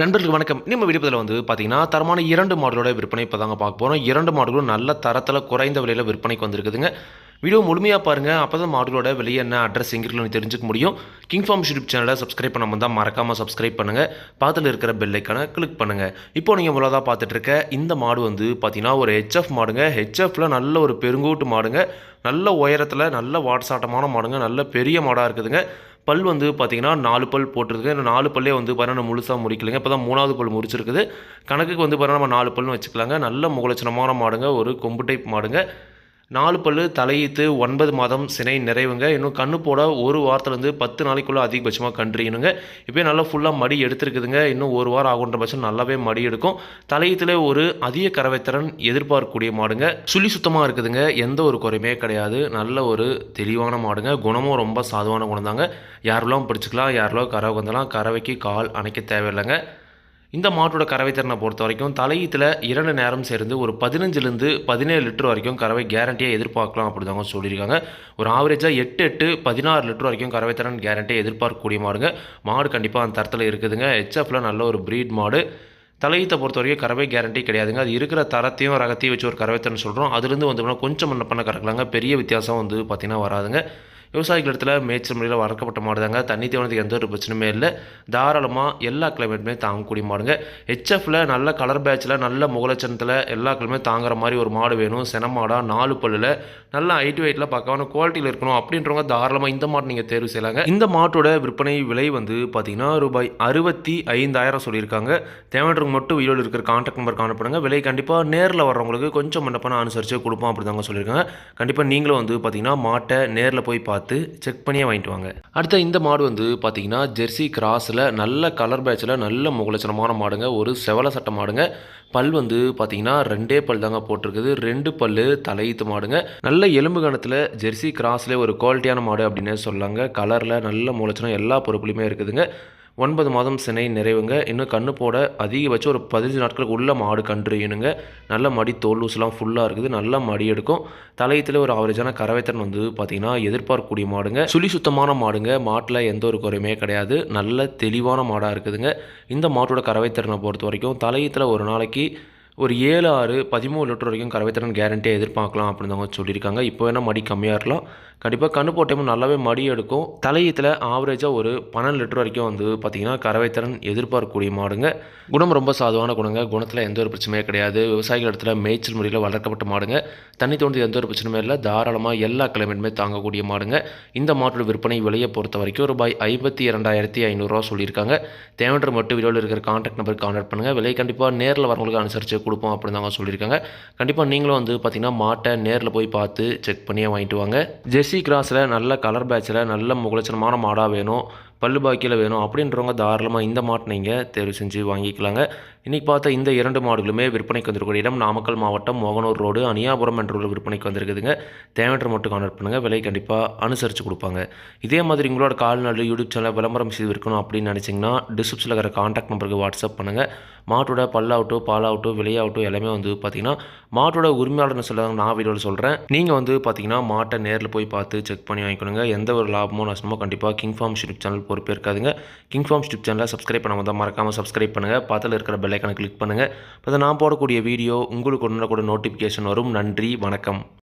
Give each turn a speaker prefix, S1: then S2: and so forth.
S1: நண்பர்களுக்கு வணக்கம். நம்ம விடுப்பதில் வந்து பார்த்தீங்கன்னா தரமான இரண்டு மாடலோட விற்பனை இப்போ தாங்க பார்க்க போகிறோம் இரண்டு மாடலும் நல்ல தரத்தில் குறைந்த விலையில் விற்பனைக்கு வந்திருக்குதுங்க. வீடியோ முழுமையாக பாருங்கள் அப்போ தான் மாடலோட வெளியே என்ன அட்ரஸ் எங்கே இருக்குன்னு தெரிஞ்சுக்க முடியும். கிங் ஃபார்ம் யூடியூப் சேனலை சப்ஸ்கிரைப் பண்ண வந்தால் மறக்காமல் சப்ஸ்கிரைப் பண்ணுங்கள் பக்கத்தில் இருக்கிற பெல்லைக்கான கிளிக் பண்ணுங்கள் இப்போ நீங்கள் முதலாக பார்த்துட்டு இருக்க இந்த மாடு வந்து பார்த்தீங்கன்னா ஒரு ஹெச்எஃப் மாடுங்க. ஹெச்எஃப்ல நல்ல ஒரு பெருங்கூட்டு மாடுங்க. நல்ல உயரத்தில் நல்ல வாட்சாட்டமான மாடுங்க. நல்ல பெரிய மாடாக இருக்குதுங்க. பல் வந்து பார்த்திங்கன்னா நாலு பல் போட்டிருக்கு. இந்த நாலு பல்லே வந்து பார்த்தீங்கன்னா முழுசாக முடிக்கலைங்க இப்போ தான் மூணாவது பல் முடிச்சிருக்குது கணக்குக்கு வந்து பார்த்தீங்கன்னா நம்ம நாலு பல்னு வச்சுக்கலாங்க. நல்ல முகலட்சணமான மாடுங்க. ஒரு கொம்பு டைப் மாடுங்க. நாலு பல்லு தலையீத்து ஒன்பது மாதம் சினை நிறைவுங்க. இன்னும் கண்ணு போட ஒரு வாரத்துலேருந்து பத்து நாளைக்குள்ளே அதிகபட்சமாக கன்றுணுங்க இப்போ நல்லா ஃபுல்லாக மடி எடுத்துருக்குதுங்க. இன்னும் ஒரு வாரம் ஆகுன்ற பட்சம் நல்லாவே மடி எடுக்கும். தலையீத்தில் ஒரு அதிக கறவைத்திறன் எதிர்பார்க்கக்கூடிய மாடுங்க. சுழி சுத்தமாக இருக்குதுங்க. எந்த ஒரு குறையுமே கிடையாது. நல்ல ஒரு தெளிவான மாடுங்க. குணமும் ரொம்ப சாதுவான குணம் தாங்க யாரெல்லாம் பிடிச்சிக்கலாம். யாரெல்லாம் கறவை வந்தாலும். கறவைக்கு கால் அணைக்க தேவையில்லைங்க. இந்த மாட்டோட கறவை திறனை பொறுத்த வரைக்கும் தலையீத்தில் இரண்டு நேரம் சேர்ந்து ஒரு பதினஞ்சுலேருந்து பதினேழு லிட்டர் வரைக்கும் கறவை கேரண்டியாக எதிர்பார்க்கலாம் அப்படி தாங்க சொல்லியிருக்காங்க. ஒரு ஆவரேஜாக எட்டு எட்டு பதினாறு லிட்டர் வரைக்கும் கறவை திறன் கேரண்டியாக எதிர்பார்க்கக்கூடிய மாடுங்க. மாடு கண்டிப்பாக அந்த தரத்தில் இருக்குதுங்க. ஹெச்எஃப்ல நல்ல ஒரு ப்ரீட் மாடு. தலையீத்தை பொறுத்த வரைக்கும் கறவை கேரண்டி கிடையாதுங்க. அது இருக்கிற தரத்தையும் ரகத்தையும் வச்சு ஒரு கறவைத்தன்னு சொல்கிறோம் அதுலேருந்து வந்து கொஞ்சம் முன்ன பண்ண கறக்கலாங்க. பெரிய வித்தியாசம் வந்து பார்த்திங்கன்னா வராதுங்க. விவசாயிகள் இடத்துல மேய்ச்சல் முறையில் வளர்க்கப்பட்ட மாடு தாங்க தண்ணி தேவனத்துக்கு எந்த ஒரு பிரச்சனையுமே இல்லை. தாராளமாக எல்லா கிளைமேட்டுமே தாங்கக்கூடிய மாடுங்க. ஹெச்எஃப்ல நல்ல கலர் பேட்சில் நல்ல முகலச்சனத்தில் எல்லா கிளைமே தாங்குற மாதிரி ஒரு மாடு வேணும். சென மாடாக நாலு பல்லில். நல்ல ஹைட் வெயிட்டில் பக்கமான குவாலிட்டியில் இருக்கணும் அப்படின்றவங்க தாராளமாக இந்த மாடு நீங்கள் தேர்வு செய்யலாங்க. இந்த மாட்டோட விற்பனை விலை வந்து பார்த்தீங்கன்னா ரூபாய் அறுபத்தி ஐந்தாயிரம் சொல்லியிருக்காங்க. தேவைன்றவங்க மட்டும் வீடியோவில் இருக்கிற கான்டாக்ட் நம்பர் காணப்படுங்க. விலை கண்டிப்பாக நேரில் வர்றவங்களுக்கு கொஞ்சம் மண்டப்பணம் அனுசரித்து கொடுப்போம் அப்படி தாங்க சொல்லியிருக்காங்க. கண்டிப்பாக நீங்களும் வந்து பார்த்தீங்கன்னா மாட்டை நேரில் போய் பார்த்து பார்த்து செக் பண்ணியே வாங்கிட்டு வாங்க. அடுத்த இந்த மாடு வந்து பார்த்தீங்கன்னா ஜெர்சி கிராஸில் நல்ல கலர் பேட்சில் நல்ல முகலட்சணமான மாடுங்க. ஒரு செவல சட்ட மாடுங்க. பல் வந்து பார்த்தீங்கன்னா ரெண்டே பல் தாங்க போட்டிருக்குது. ரெண்டு பல் தலையீத்து மாடுங்க. நல்ல எலும்பு கணத்தில் ஜெர்சி கிராஸ்லேயே ஒரு குவாலிட்டியான மாடு அப்படின்னே சொல்லாங்க. கலரில் நல்ல முகலட்சணம் எல்லா பொறுப்புலையுமே இருக்குதுங்க. ஒன்பது மாதம் சினை நிறைவுங்க. இன்னும் கண்ணு போட அதிகபட்சம் ஒரு பதினஞ்சு நாட்களுக்கு உள்ள மாடு கன்று ஈனுங்க நல்ல மடி தோல் லூஸ்லாம் ஃபுல்லாக இருக்குது. நல்லா மடி எடுக்கும். தலையத்தில் ஒரு ஆவரேஜான கரவைத்தன் வந்து பார்த்திங்கன்னா எதிர்பார்க்கக்கூடிய மாடுங்க. சுழி சுத்தமான மாடுங்க. மாட்டில் எந்த ஒரு குறையுமே கிடையாது. நல்ல தெளிவான மாடாக இருக்குதுங்க. இந்த மாட்டோட கறவைத்திறனை பொறுத்த வரைக்கும் தலையத்தில் ஒரு நாளைக்கு ஒரு ஏழு ஆறு பதிமூணு லிட்டர் வரைக்கும் கறவைத்திறன் கேரண்டியாக எதிர்பார்க்கலாம் அப்படின்னு அவங்க சொல்லியிருக்காங்க. இப்போ வேணால் மடி கம்மியாக இருக்கலாம். கண்டிப்பாக கண்ணு போட்டமும் நல்லாவே மடி எடுக்கும். தலையத்தில் ஆவரேஜாக ஒரு பன்னெண்டு லிட்டர் வரைக்கும் வந்து பார்த்திங்கன்னா கறவைத்திறன் எதிர்பார்க்கக்கூடிய மாடுங்க. குணம் ரொம்ப சாதுவான குணங்க. குணத்தில் எந்த ஒரு பிரச்சனையும் கிடையாது. விவசாயிகள் இடத்துல மேய்ச்சல் முறையில் வளர்க்கப்பட்ட மாடுங்க. தண்ணி தோண்டி எந்த ஒரு பிரச்சனையும் இல்லை. தாராளமாக எல்லா கிளைமேட்டுமே தாங்கக்கூடிய மாடுங்க. இந்த மாட்டோட விற்பனை விலையை பொறுத்த வரைக்கும் ரூபாய் ஐம்பத்தி இரண்டாயிரத்தி ஐநூறுரூவா சொல்லியிருக்காங்க. தேவைன்ற மட்டும் வீடியோவில் இருக்கிற கான்டாக்ட் நம்பருக்கு கான்டாக்ட் பண்ணுங்கள் விலை கண்டிப்பாக நேரில் வரவங்களுக்கு அனுசரித்து கொடுப்போம் அப்படின்னு தாங்க சொல்லியிருக்காங்க. கண்டிப்பாக நீங்களும் வந்து பார்த்திங்கன்னா மாட்டை நேரில் போய் பார்த்து செக் பண்ணியே வாங்கிட்டு வாங்க. ஜெர்சி கிராஸில் நல்ல கலர் பேட்சில் நல்ல முகலட்சணமான மாடாக வேணும். பல்லு பாக்கியில் வேணும் அப்படின்றவங்க தாராளமாக இந்த மாட்டை நீங்கள் தேர்வு செஞ்சு வாங்கிக்கலாங்க. இன்றைக்கி பார்த்தா இந்த இரண்டு மாடுகளுமே விற்பனைக்கு வந்திருக்கூடிய இடம் நாமக்கல் மாவட்டம் மோகனூர் ரோடு அனியாபுரம் என்ற ஒரு விற்பனைக்கு வந்திருக்குதுங்க. தேவையற்ற மட்டும் கான்டாக்ட் பண்ணுங்கள் விலை கண்டிப்பாக அனுசரித்து கொடுப்பாங்க. இதே மாதிரி உங்களோட கால்நடை யூடியூப் சேனல் விளம்பரம் செய்து விற்கணும் அப்படின்னு நினச்சிங்கன்னா டிஸ்கிரிப்ஷனில் இருக்கிற கான்டாக்ட் நம்பருக்கு வாட்ஸ்அப் பண்ணுங்கள் மாட்டோட பல்லாகட்டும் பாலாகட்டும் விலையாகட்டும் எல்லாமே வந்து பார்த்திங்கன்னா மாட்டோட உரிமையாளர்னு சொல்லுவாங்க நான் வீடியோவில் சொல்கிறேன் நீங்கள் வந்து பார்த்திங்கன்னா மாட்டை நேரில் போய் பார்த்து செக் பண்ணி வாங்கிக்கணுங்க. எந்த ஒரு லாபமோ நஷ்டமோ கண்டிப்பாக கிங் ஃபார்ம் யூடியூப் சேனல் பொறுப்பே இருக்காதுங்க கிங் ஃபார்ம் ஸ்டிப் சேனலை சப்ஸ்கிரைப் பண்ணாமல் தான் மறக்காமல் சப்ஸ்கிரைப் பண்ணுங்கள் பக்கத்தில் இருக்கிற பெல்லைக்கான கிளிக் பண்ணுங்கள் அப்போ நான் போடக்கூடிய வீடியோ உங்களுக்கு ஒன்று கூட நோட்டிஃபிகேஷன் வரும். நன்றி வணக்கம்.